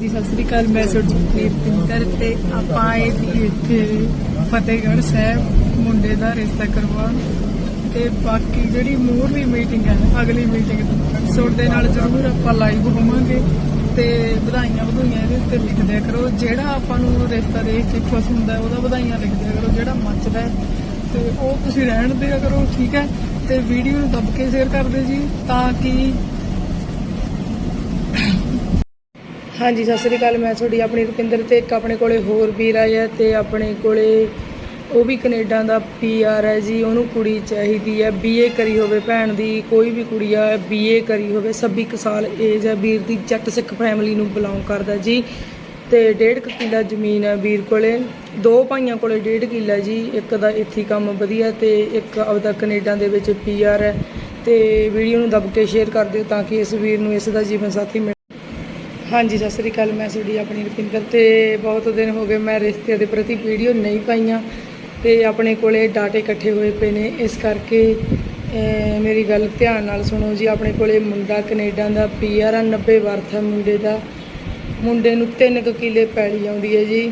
ਜੀ, ਸਤਿ ਸ੍ਰੀ ਅਕਾਲ, ਮੈਂ ਸੁਖਪ੍ਰੀਤ ਪਿੰਦਰ ਤੇ ਆਪਾਂ ਆਏ ਸੀ ਇੱਥੇ ਫਤਿਹਗੜ੍ਹ ਸਾਹਿਬ, ਮੁੰਡੇ ਦਾ ਰਿਸ਼ਤਾ ਕਰਵਾਉਣ। ਤੇ ਬਾਕੀ ਜਿਹੜੀ ਮੂਹਰਲੀ ਮੀਟਿੰਗ ਹੈ ਅਗਲੀ ਮੀਟਿੰਗ ਐਪੀਸੋਡ ਨਾਲ ਜ਼ਰੂਰ ਆਪਾਂ ਲਾਈਵ ਹੋਵਾਂਗੇ ਤੇ ਵਧਾਈਆਂ ਵਧੂਈਆਂ ਇਹਦੇ ਉੱਤੇ ਲਿਖ ਦਿਆ ਕਰੋ। ਜਿਹੜਾ ਆਪਾਂ ਨੂੰ ਰਿਸ਼ਤਾ ਦੇਖ ਕੇ ਖੁਸ਼ ਹੁੰਦਾ, ਉਹਦਾ ਵਧਾਈਆਂ ਲਿਖ ਦਿਆ ਕਰੋ। ਜਿਹੜਾ ਮੱਚਦਾ ਤੇ ਉਹ ਤੁਸੀਂ ਰਹਿਣ ਦਿਆ ਕਰੋ, ਠੀਕ ਹੈ? ਤੇ ਵੀਡੀਓ ਨੂੰ ਦੱਬ ਕੇ ਸ਼ੇਅਰ ਕਰਦੇ ਜੀ, ਤਾਂ ਕਿ ਹਾਂਜੀ, ਸਤਿ ਸ੍ਰੀ ਅਕਾਲ। ਮੈਂ ਤੁਹਾਡੀ ਆਪਣੀ ਰੁਪਿੰਦਰ ਤੇ ਇੱਕ ਆਪਣੇ ਕੋਲੇ ਹੋਰ ਵੀਰ ਆਇਆ ਤੇ ਆਪਣੇ ਕੋਲੇ ਉਹ ਵੀ ਕੈਨੇਡਾ ਦਾ ਪੀਆਰ ਹੈ ਜੀ, ਉਹਨੂੰ ਕੁੜੀ ਚਾਹੀਦੀ ਹੈ ਬੀਏ ਕਰੀ ਹੋਵੇ ਭੈਣ ਦੀ, ਕੋਈ ਵੀ ਕੁੜੀ ਆ ਬੀਏ ਕਰੀ ਹੋਵੇ 26 ਕੁ ਸਾਲ ਏਜ ਹੈ ਵੀਰ ਦੀ, ਜੱਟ ਸਿੱਖ ਫੈਮਿਲੀ ਨੂੰ ਬਿਲੋਂਗ ਕਰਦਾ ਜੀ ਤੇ ਡੇਢ ਕੁ ਕਿੱਲਾ ਜ਼ਮੀਨ ਹੈ ਵੀਰ ਕੋਲੇ। ਦੋ ਭਾਈਆਂ ਕੋਲੇ ਡੇਢ ਕਿੱਲਾ ਜੀ, ਇੱਕ ਦਾ ਇੱਥੇ ਕੰਮ ਵਧੀਆ ਤੇ ਇੱਕ ਆਪਦਾ ਕੈਨੇਡਾ ਦੇ ਵਿੱਚ ਪੀਆਰ ਹੈ ਤੇ ਵੀਡੀਓ ਨੂੰ ਦੱਬ ਕੇ ਸ਼ੇਅਰ ਕਰ ਦਿਓ ਤਾਂ ਕਿ ਇਸ ਵੀਰ ਨੂੰ ਇਸ ਦਾ ਜੀਵਨ ਸਾਥੀ ਮਿਲ ਹਾਂਜੀ, ਸਤਿ ਸ੍ਰੀ ਅਕਾਲ, ਮੈਂ ਤੁਹਾਡੀ ਆਪਣੀ ਰਪਿੰਦਰ ਤੇ ਬਹੁਤ ਦਿਨ ਹੋ ਗਏ ਮੈਂ ਰਿਸ਼ਤੇ ਦੇ ਪ੍ਰਤੀ ਵੀਡੀਓ ਨਹੀਂ ਪਾਈਆਂ ਤੇ ਆਪਣੇ ਕੋਲੇ ਡਾਟੇ ਇਕੱਠੇ ਹੋਏ ਪਏ ਨੇ, ਇਸ ਕਰਕੇ ਮੇਰੀ ਗੱਲ ਧਿਆਨ ਨਾਲ ਸੁਣੋ ਜੀ, ਆਪਣੇ ਕੋਲੇ ਮੁੰਡਾ ਕੈਨੇਡਾ ਦਾ ਪੀਆਰ ਆ 90 ਵਰਥ ਹੈ ਮੁੰਡੇ ਦਾ, ਮੁੰਡੇ ਨੂੰ 3 ਕੁ ਕਿੱਲੇ ਪੈਲੀ ਆਉਂਦੀ ਹੈ ਜੀ,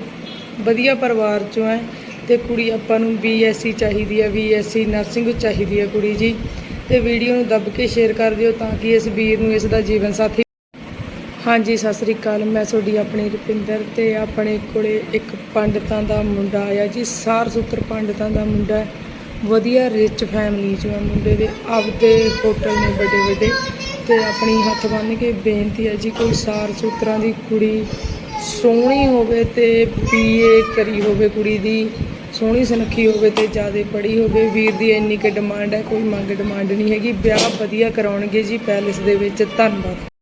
ਵਧੀਆ ਪਰਿਵਾਰ ਚੋਂ ਹੈ ਤੇ ਕੁੜੀ ਆਪਾਂ ਨੂੰ ਬੀਐਸਸੀ ਚਾਹੀਦੀ ਹੈ ਬੀਐਸਸੀ ਨਰਸਿੰਗ ਚਾਹੀਦੀ ਹੈ ਕੁੜੀ ਜੀ, ਤੇ ਵੀਡੀਓ ਨੂੰ ਦੱਬ ਕੇ ਸ਼ੇਅਰ ਕਰ ਦਿਓ ਤਾਂ ਕਿ ਇਸ ਵੀਰ ਨੂੰ ਇਸ ਦਾ ਜੀਵਨ ਸਾਥੀ ਹਾਂਜੀ, ਸਤਿ ਸ੍ਰੀ ਅਕਾਲ। ਮੈਂ ਤੁਹਾਡੀ ਆਪਣੀ ਰੁਪਿੰਦਰ ਤੇ ਆਪਣੇ ਕੋਲੇ ਇੱਕ ਪੰਡਤਾਂ ਦਾ ਮੁੰਡਾ ਆਇਆ ਜੀ। ਸਾਰ ਸੁੱਤਰ ਪੰਡਤਾਂ ਦਾ ਮੁੰਡਾ ਵਧੀਆ ਰਿਚ ਫੈਮਿਲੀ ਚੋਂ ਹੈ ਮੁੰਡੇ ਦੇ। ਆਪਦੇ ਹੋਟਲ ਨੇ ਵੱਡੇ ਵੱਡੇ ਤੇ ਆਪਣੀ ਹੱਥ ਬੰਨ੍ਹ ਕੇ ਬੇਨਤੀ ਹੈ ਜੀ, ਕੋਈ ਸਾਰ ਸੁੱਤਰਾਂ ਦੀ ਕੁੜੀ ਸੋਹਣੀ ਹੋਵੇ ਤੇ ਬੀਏ ਕਰੀ ਹੋਵੇ ਕੁੜੀ ਦੀ, ਸੋਹਣੀ ਸੁਨੱਖੀ ਹੋਵੇ ਤੇ ਜ਼ਿਆਦਾ ਪੜ੍ਹੀ ਹੋਵੇ। ਵੀਰ ਦੀ ਇੰਨੀ ਕੁ ਡਿਮਾਂਡ ਹੈ, ਕੋਈ ਮੰਗ ਡਿਮਾਂਡ ਨਹੀਂ ਹੈਗੀ। ਵਿਆਹ ਵਧੀਆ ਕਰਾਉਣਗੇ ਜੀ ਪੈਲੇਸ ਦੇ ਵਿੱਚ। ਧੰਨਵਾਦ।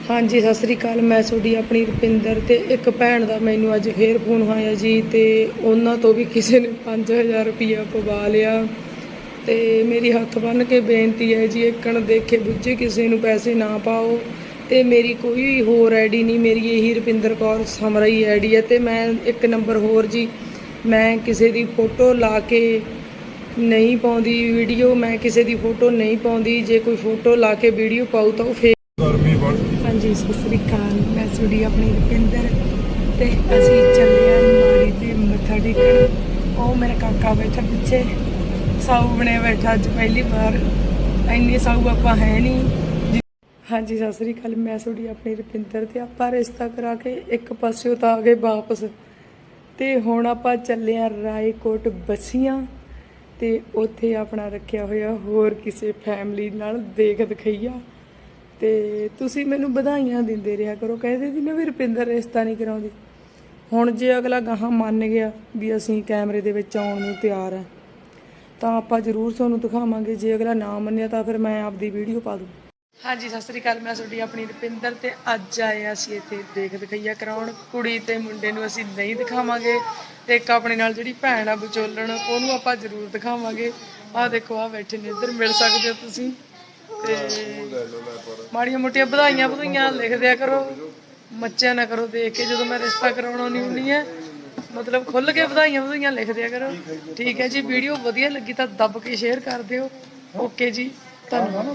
ਹਾਂਜੀ, ਸਤਿ ਸ੍ਰੀ ਅਕਾਲ। ਮੈਂ ਤੁਹਾਡੀ ਆਪਣੀ ਰੁਪਿੰਦਰ ਤੇ ਇੱਕ ਭੈਣ ਦਾ ਮੈਨੂੰ ਅੱਜ ਫੇਰ ਫੋਨ ਆਇਆ ਜੀ ਤੇ ਉਹਨਾਂ ਤੋਂ ਵੀ ਕਿਸੇ ਨੇ 5000 ਰੁਪਇਆ ਪਵਾ ਲਿਆ। ਤੇ ਮੇਰੀ ਹੱਥ ਬੰਨ੍ਹ ਕੇ ਬੇਨਤੀ ਹੈ ਜੀ, ਇੱਕਣ ਦੇਖੇ ਬੁੱਝੇ ਕਿਸੇ ਨੂੰ ਪੈਸੇ ਨਾ ਪਾਓ ਤੇ ਮੇਰੀ ਕੋਈ ਹੋਰ ਆਈਡੀ ਨਹੀਂ, ਮੇਰੀ ਇਹੀ ਰੁਪਿੰਦਰ ਕੌਰ ਸਮਰਾਈ ਹੀ ਆਈਡੀ ਹੈ ਤੇ ਮੈਂ ਇੱਕ ਨੰਬਰ ਹੋਰ ਜੀ, ਮੈਂ ਕਿਸੇ ਦੀ ਫੋਟੋ ਲਾ ਕੇ ਨਹੀਂ ਪਾਉਂਦੀ ਵੀਡੀਓ, ਮੈਂ ਕਿਸੇ ਦੀ ਫੋਟੋ ਨਹੀਂ ਪਾਉਂਦੀ, ਜੇ ਕੋਈ ਫੋਟੋ ਲਾ ਕੇ ਵੀਡੀਓ ਪਾਉ ਤਾਂ ਉਹ ਫੇਕ ਹਾਂਜੀ ਸਤਿ ਸ੍ਰੀ ਅਕਾਲ। ਮੈਂ ਤੁਹਾਡੀ ਆਪਣੀ ਰੁਪਿੰਦਰ ਤੇ ਅਸੀਂ ਚੱਲੇ ਆਂ ਮਾੜੀ ਤੇ ਮੱਥਾ ਟੇਕਣ। ਉਹ ਮੇਰਾ ਕਾਕਾ ਬੈਠਾ ਪਿੱਛੇ। ਸਾਊ ਬਣਿਆ ਬੈਠਾ ਅੱਜ ਪਹਿਲੀ ਵਾਰ। ਇੰਨੀ ਸਾਊ ਆਪਾਂ ਹੈ ਨਹੀਂ। ਹਾਂਜੀ, ਸਤਿ ਸ੍ਰੀ ਅਕਾਲ। ਮੈਂ ਤੁਹਾਡੀ ਆਪਣੀ ਰੁਪਿੰਦਰ ਤੇ ਆਪਾਂ ਰਿਸ਼ਤਾ ਕਰਾ ਕੇ ਇੱਕ ਪਾਸਿਓ ਤਾਂ ਆ ਗਏ ਵਾਪਸ। ਤੇ ਹੁਣ ਆਪਾਂ ਚੱਲੇ ਆਂ ਰਾਏਕੋਟ ਬਸੀਆਂ। ਤੇ ਉੱਥੇ ਆਪਣਾ ਰੱਖਿਆ ਹੋਇਆ ਹੋਰ ਕਿਸੇ ਫੈਮਿਲੀ ਨਾਲ ਦੇਖ ਦਿਖਈਆ ਤੇ ਤੁਸੀਂ ਮੈਨੂੰ ਵਧਾਈਆਂ ਦਿੰਦੇ ਰਿਹਾ ਕਰੋ। ਕਹਿੰਦੇ ਸੀ ਨਾ ਵੀ ਰੁਪਿੰਦਰ ਰਿਸ਼ਤਾ ਨਹੀਂ ਕਰਾਉਂਦੀ। ਹੁਣ ਜੇ ਅਗਲਾ ਗਾਹਾਂ ਮੰਨ ਗਿਆ ਵੀ ਅਸੀਂ ਕੈਮਰੇ ਦੇ ਵਿੱਚ ਆਉਣ ਨੂੰ ਤਿਆਰ ਆ, ਤਾਂ ਆਪਾਂ ਜ਼ਰੂਰ ਤੁਹਾਨੂੰ ਦਿਖਾਵਾਂਗੇ। ਜੇ ਅਗਲਾ ਨਾ ਮੰਨਿਆ ਤਾਂ ਫਿਰ ਮੈਂ ਆਪਦੀ ਵੀਡੀਓ ਪਾ ਦੂੰ। ਹਾਂਜੀ, ਸਤਿ ਸ੍ਰੀ ਅਕਾਲ। ਮੈਂ ਤੁਹਾਡੀ ਆਪਣੀ ਰੁਪਿੰਦਰ ਤੇ ਅੱਜ ਆਏ ਅਸੀਂ ਇੱਥੇ ਦੇਖ ਦਿਖਈਆ ਕਰਾਉਣ। ਕੁੜੀ ਤੇ ਮੁੰਡੇ ਨੂੰ ਅਸੀਂ ਨਹੀਂ ਦਿਖਾਵਾਂਗੇ। ਤੇ ਇੱਕ ਆਪਣੇ ਨਾਲ ਜਿਹੜੀ ਭੈਣ ਆ, ਵਿਚੋਲਣ, ਉਹਨੂੰ ਆਪਾਂ ਜ਼ਰੂਰ ਦਿਖਾਵਾਂਗੇ। ਆਹ ਦੇਖੋ ਆ ਬੈਠੇ ਨੇ। ਇੱਧਰ ਮਿਲ ਸਕਦੇ ਹੋ ਤੁਸੀਂ। ਤੇ ਮਾੜੀਆਂ ਮੋਟੀਆਂ ਵਧਾਈਆਂ ਵਧਾਈਆਂ ਲਿਖ ਦਿਆ ਕਰੋ। ਮੱਚਿਆ ਨਾ ਕਰੋ ਦੇਖ ਕੇ ਜਦੋਂ ਮੈਂ ਰਿਸ਼ਤਾ ਕਰਾਉਣਾ ਨਹੀਂ ਹੁੰਦੀ ਹੈ ਮਤਲਬ ਖੁੱਲ ਕੇ ਵਧਾਈਆਂ ਵਧਾਈਆਂ ਲਿਖ ਦਿਆ ਕਰੋ। ਠੀਕ ਹੈ ਜੀ, ਵੀਡੀਓ ਵਧੀਆ ਲੱਗੀ ਤਾਂ ਦੱਬ ਕੇ ਸ਼ੇਅਰ ਕਰ ਦਿਓ। ਓਕੇ ਜੀ, ਧੰਨਵਾਦ।